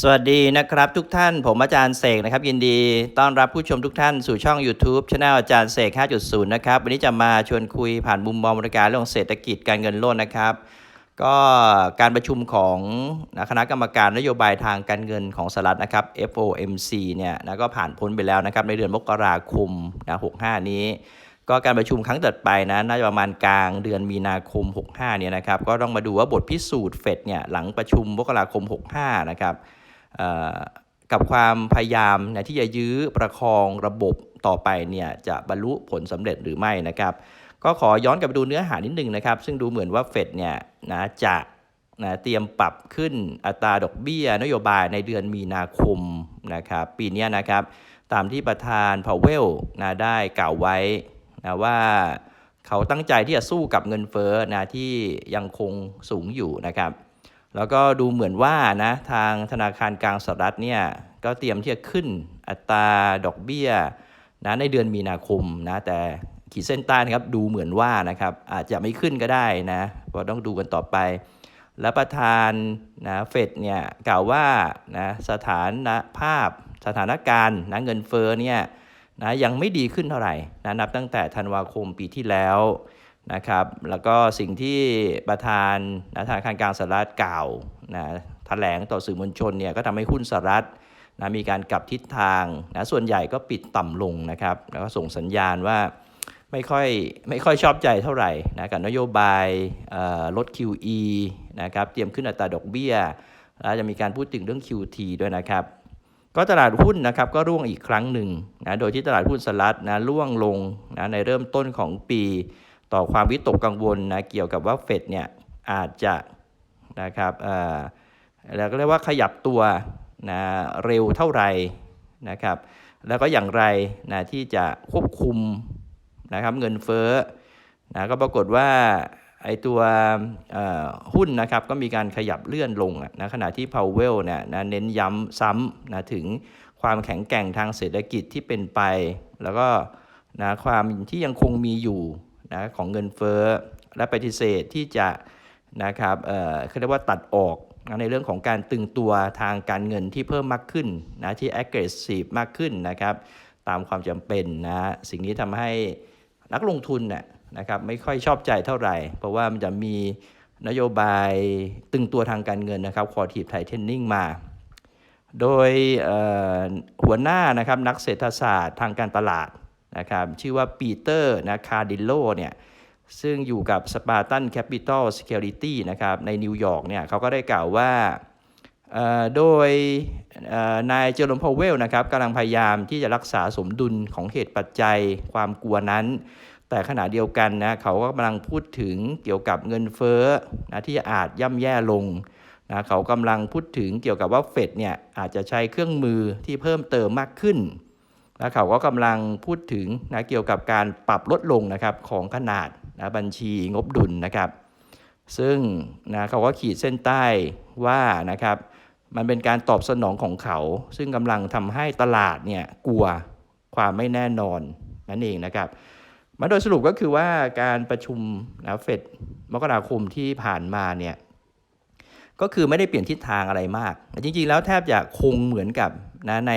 สวัสดีนะครับทุกท่านผมอาจารย์เสกนะครับ ยินดีต้อนรับผู้ชมทุกท่านสู่ช่อง YouTube ช anel อาจารย์เสก 5.0 นะครับ วันนี้จะมาชวนคุยผ่านมุมมองบริการเรื่องเศรษฐกิจการเงินโลกนะครับ ก็การประชุมของคณะกรรมการนโยบายทางการเงินของสหรัฐนะครับ FOMC เนี่ยนะก็ผ่านพ้นไปแล้วนะครับ ในเดือนมกราคมนะ65 นี้ ก็การประชุมครั้งต่อไปนะน่าจะประมาณกลางเดือนมีนาคม 65 เนี่ยนะครับก็ต้องมาดูว่าบทพิสูจน์เฟดเนี่ยหลังประชุมมกราคม 65 นะครับ กับความพยายามนะที่จะยื้อประคองระบบต่อไปเนี่ยจะบรรลุผลสำเร็จหรือไม่นะครับก็ขอย้อนกลับไปดูเนื้อหานิดนึงนะครับ ซึ่งดูเหมือนว่าเฟดเนี่ยนะจะนะเตรียมปรับขึ้นอัตราดอกเบี้ย นโยบายในเดือนมีนาคมนะครับปีนี้นะครับตามที่ประธานพาวเวลนะได้กล่าวไว้นะว่าเขาตั้งใจที่จะสู้กับเงินเฟ้อนะที่ยังคงสูงอยู่นะครับ แล้วก็ดูเหมือนว่านะทางธนาคารกลางสหรัฐเนี่ยก็เตรียมที่จะขึ้นอัตราดอกเบี้ยนะในเดือนมีนาคมนะแต่ขีดเส้นใต้นะครับดูเหมือนว่านะครับอาจจะไม่ขึ้นก็ได้นะเราต้องดูกันต่อไป และประธานนะเฟดเนี่ยกล่าวว่านะสถานภาพสถานการณ์นะเงินเฟ้อเนี่ยนะยังไม่ดีขึ้นเท่าไหร่นะนับตั้งแต่ธันวาคมปีที่แล้ว นะครับแล้วก็สิ่งที่ประธานนะธนาคารกลางสหรัฐกล่าวนะแถลงต่อสื่อมวลชนเนี่ยก็ทำให้หุ้นสหรัฐนะมีการกลับทิศทางนะส่วนใหญ่ก็ปิดต่ำลงนะครับแล้วก็ส่งสัญญาณว่าไม่ค่อยไม่ค่อยชอบใจเท่าไหร่นะกับนโยบายลด QE นะครับเตรียมขึ้นอัตราดอกเบี้ยแล้วจะมีการพูดถึงเรื่อง QT ด้วยนะครับก็ตลาดหุ้นนะครับก็ร่วงอีกครั้งหนึ่งนะโดยที่ตลาดหุ้นสหรัฐนะร่วงลงนะในเริ่มต้นของปี ต่อความวิตกกังวลนะเกี่ยวกับว่าเฟดเนี่ยอาจจะนะครับเอ่อเราก็เรียกว่าขยับตัวนะเร็วเท่าไหร่นะครับ แล้วก็อย่างไรนะที่จะควบคุมนะครับเงินเฟ้อนะก็ปรากฏว่าไอตัวหุ้นนะครับก็มีการขยับเลื่อนลงนะขณะที่พาวเวลเนี่ยนะเน้นย้ำซ้ำนะถึงความแข็งแกร่งทางเศรษฐกิจที่เป็นไป แล้วก็นะความที่ยังคงมีอยู่ นะของเงินเฟ้อและปฏิเสธที่จะนะครับเอ่อเขาเรียกว่าตัดออกนะในเรื่องของการตึงตัวทางการเงินที่เพิ่มมากขึ้นนะที่ aggressive มากขึ้นนะครับตามความจำเป็นนะสิ่งนี้ทำให้นักลงทุนน่ะนะครับไม่ค่อยชอบใจเท่าไหร่ เพราะว่ามันจะมีนโยบายตึงตัวทางการเงินนะครับ quantitative tightening มา โดยหัวหน้านะครับนักเศรษฐศาสตร์ทางการตลาด นะครับชื่อว่าปีเตอร์นะคาร์ดิโลเนี่ยซึ่งอยู่กับ Spartan Capital Security นะครับในนิวยอร์กเนี่ยเขาก็ได้กล่าวว่าโดยนายเจอร์ลมพาวเวลนะครับกำลังพยายามที่จะรักษาสมดุลของเหตุปัจจัยความกลัวนั้น แต่ขณะเดียวกันนะเขาก็กำลังพูดถึงเกี่ยวกับเงินเฟ้อนะที่อาจย่ำแย่ลงนะเขากำลังพูดถึงเกี่ยวกับว่าเฟดเนี่ยอาจจะใช้เครื่องมือที่เพิ่มเติมมากขึ้น และเขาก็กำลังพูดถึงนะเกี่ยวกับการปรับลดลงนะครับของขนาดนะบัญชีงบดุลนะครับ ซึ่งนะเขาก็ขีดเส้นใต้ว่านะครับมันเป็นการตอบสนองของเขา ซึ่งกำลังทำให้ตลาดเนี่ยกลัวความไม่แน่นอนนั่นเองนะครับมาโดยสรุปก็คือว่าการประชุมนะเฟดมกราคมที่ผ่านมาเนี่ยก็คือไม่ได้เปลี่ยนทิศทางอะไรมาก จริงๆ แล้วแทบจะคงเหมือนกับนะใน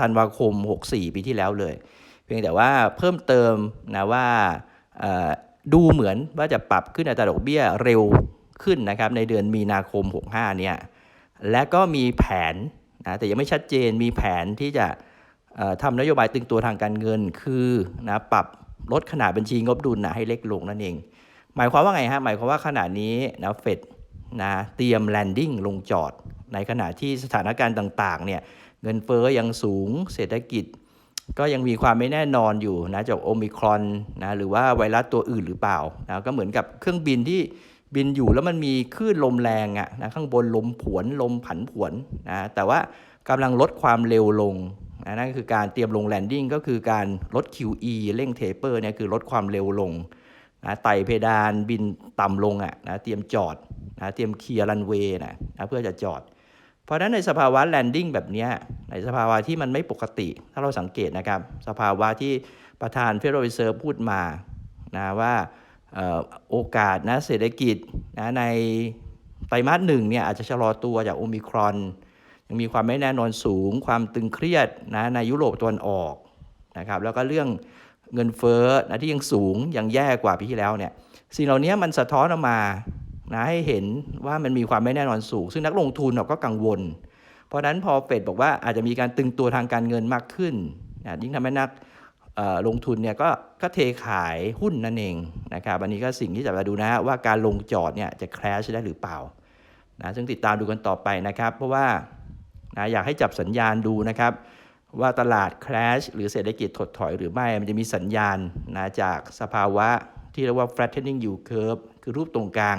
ธันวาคม 64 ปีที่แล้วเลย เพียงแต่ว่าเพิ่มเติมนะว่าดูเหมือนว่าจะปรับขึ้นอัตราดอกเบี้ยเร็วขึ้นนะครับในเดือนมีนาคม 65 เนี่ย และก็มีแผนนะแต่ยังไม่ชัดเจนมีแผนที่จะทำนโยบายตึงตัวทางการเงินคือนะปรับลดขนาดบัญชีงบดุลนะให้เล็กลงนั่นเอง หมายความว่าไงฮะ หมายความว่าขณะนี้นะเฟดนะเตรียมแลนดิ้งลงจอดในขณะที่สถานการณ์ต่างๆเนี่ย เงินเฟ้อยังสูงเศรษฐกิจ ก็ยังมีความไม่แน่นอนอยู่นะจากโอมิครอนนะหรือว่าไวรัสตัวอื่นหรือเปล่านะก็เหมือนกับเครื่องบินที่บินอยู่แล้วมันมีคลื่นลมแรงอะนะข้างบนลมผวนลมผันผวนนะแต่ว่ากำลังลดความเร็วลงนะนั่นคือการเตรียมลงแลนดิ้งก็คือการลด QE เร่งเทเปอร์เนี่ยคือลดความเร็วลงนะไต่เพดานบินต่ำลงอะนะเตรียมจอดนะเตรียมเคลียร์รันเวย์นะนะเพื่อจะจอด เพราะฉะนั้นในสภาวะแลนดิ้งแบบนี้ในสภาวะที่มันไม่ปกติ ถ้าเราสังเกตนะครับ สภาวะที่ประธานเฟด r รเซอร์พูดมานะว่าออโอกาสนะเศรษฐกิจนะในไตรมาสหนึ่งเนี่ยอาจจะชะลอตัวจากโอมิครอน ยังมีความไม่แน่นอนสูง ความตึงเครียดนะในยุโรปตะวันออกนะครับแล้วก็เรื่องเงินเฟ้อนะที่ยังสูงยังแย่กว่าปีที่แล้วเนี่ยสิ่งเหล่านี้มันสะท้อนออกมา นะให้เห็นว่ามันมีความไม่แน่นอนสูง ซึ่งนักลงทุนเราก็กังวล เพราะนั้นพอเฟดบอกว่าอาจจะมีการตึงตัวทางการเงินมากขึ้นนะยิ่งทำให้นักลงทุนเนี่ยก็ก็เทขายหุ้นนั่นเองนะครับอันนี้ก็สิ่งที่จะมาดูนะฮะว่าการลงจอดเนี่ยจะแครชได้หรือเปล่านะซึ่งติดตามดูกันต่อไปนะครับ เพราะว่านะอยากให้จับสัญญาณดูนะครับ ว่าตลาด crash หรือเศรษฐกิจถดถอยหรือไม่มันจะมีสัญญาณนะจากสภาวะที่เรียกว่า flattening yield curve คือรูปตรงกลาง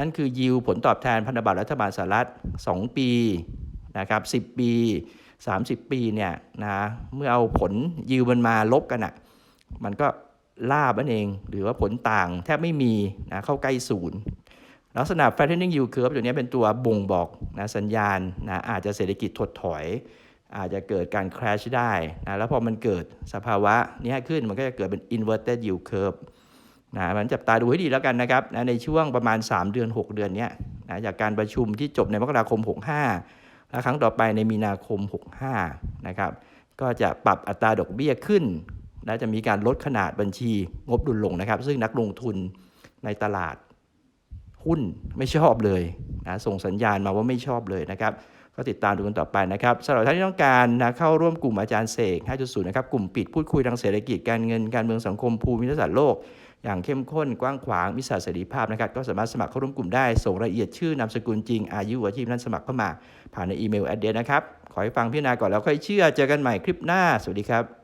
นั่นคือ yield ผลตอบแทนพันธบัตรรัฐบาลสหรัฐ 2 ปีนะครับ10 ปี 30 ปีเนี่ยนะเมื่อเอาผล yield มันมาลบกันอะ่ะมันก็ลาบนั่นเอง หรือว่าผลต่างแทบไม่มีนะเข้าใกล้ศูนย์ลักษณะ flattening yield curve ตัวนี้เป็นตัวบ่งบอกนะสัญญาณนะอาจจะเศรษฐกิจถดถอย อาจจะเกิดการ crash ได้นะแล้วพอมันเกิดสภาวะนี้ขึ้นมันก็จะเกิดเป็น inverted yield curve นะมันจับตาดูให้ดีแล้วกันนะครับนะในช่วงประมาณ 3 เดือน 6 เดือนเนี้ยนะจากการประชุมที่จบในมกราคม 65 และครั้งต่อไปในมีนาคม 65 นะครับก็จะปรับอัตราดอกเบี้ยขึ้น และจะมีการลดขนาดบัญชีงบดุลลงนะครับ ซึ่งนักลงทุนในตลาดหุ้นไม่ชอบเลยนะส่งสัญญาณมาว่าไม่ชอบเลยนะครับ ก็ติดตามดูกันต่อไปนะครับสำหรับท่านที่ต้องการนะเข้าร่วมกลุ่มอาจารย์เสก 5.0 นะครับ กลุ่มปิดพูดคุยทางเศรษฐกิจการเงินการเมืองสังคมภูมิรัศาสตร์โลก อย่างเข้มข้นกว้างขวางมิสาเสรีภาพนะครับก็สามารถสมัครเข้าร่วมกลุ่มได้ ส่งรายละเอียดชื่อนามสกุลจริง อายุอาชีพนั้นสมัครเข้ามา ผ่านในอีเมลแอดเดสนะครับ ขอให้ฟังพิจารณาก่อนแล้วค่อยเชื่อเจอกันใหม่คลิปหน้า สวัสดีครับ